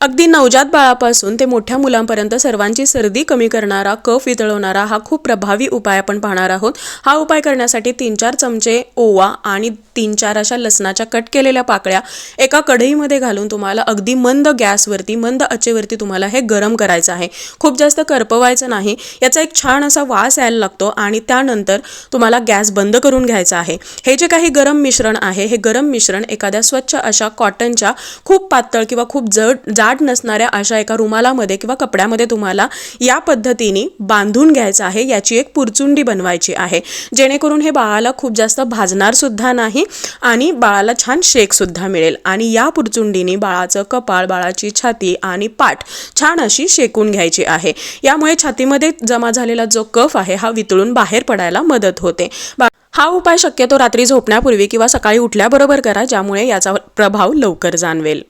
अगदी नवजात बाळापासून ते मोठ्या मुलांपर्यंत सर्वांची सर्दी कमी करणारा कफ वितळवणारा हा खूप प्रभावी उपाय आपण पाहणार आहोत. हा उपाय करण्यासाठी तीन चार चमचे ओवा आणि तीन चार अशा लसणाच्या कट केलेल्या पाकळ्या एका कढईमध्ये घालून तुम्हाला अगदी मंद गॅसवरती मंद आचेवरती तुम्हाला हे गरम करायचं आहे. खूप जास्त करपवायचं नाही. याचा एक छान असा वास यायला लागतो आणि त्यानंतर तुम्हाला गॅस बंद करून घ्यायचा आहे. हे जे काही गरम मिश्रण आहे हे गरम मिश्रण एखाद्या स्वच्छ अशा कॉटनच्या खूप पातळ किंवा खूप जड जाड नसणाऱ्या अशा एका रुमालामध्ये किंवा कपड्यामध्ये तुम्हाला या पद्धतीने बांधून घ्यायचं आहे याची एक पुरचुंडी बनवायची आहे. जेणेकरून हे बाळाला खूप जास्त भाजणार सुद्धा नाही आणि बाळाला छान शेकसुद्धा मिळेल. आणि या पुरचुंडीने बाळाचं कपाळ बाळाची छाती आणि पाठ छान अशी शेकून घ्यायची आहे. यामुळे छातीमध्ये जमा झालेला जो कफ आहे हा वितळून बाहेर पडायला मदत होते. हा उपाय शक्यतो रात्री झोपण्यापूर्वी किंवा सकाळी उठल्याबरोबर करा ज्यामुळे याचा प्रभाव लवकर जाणवेल.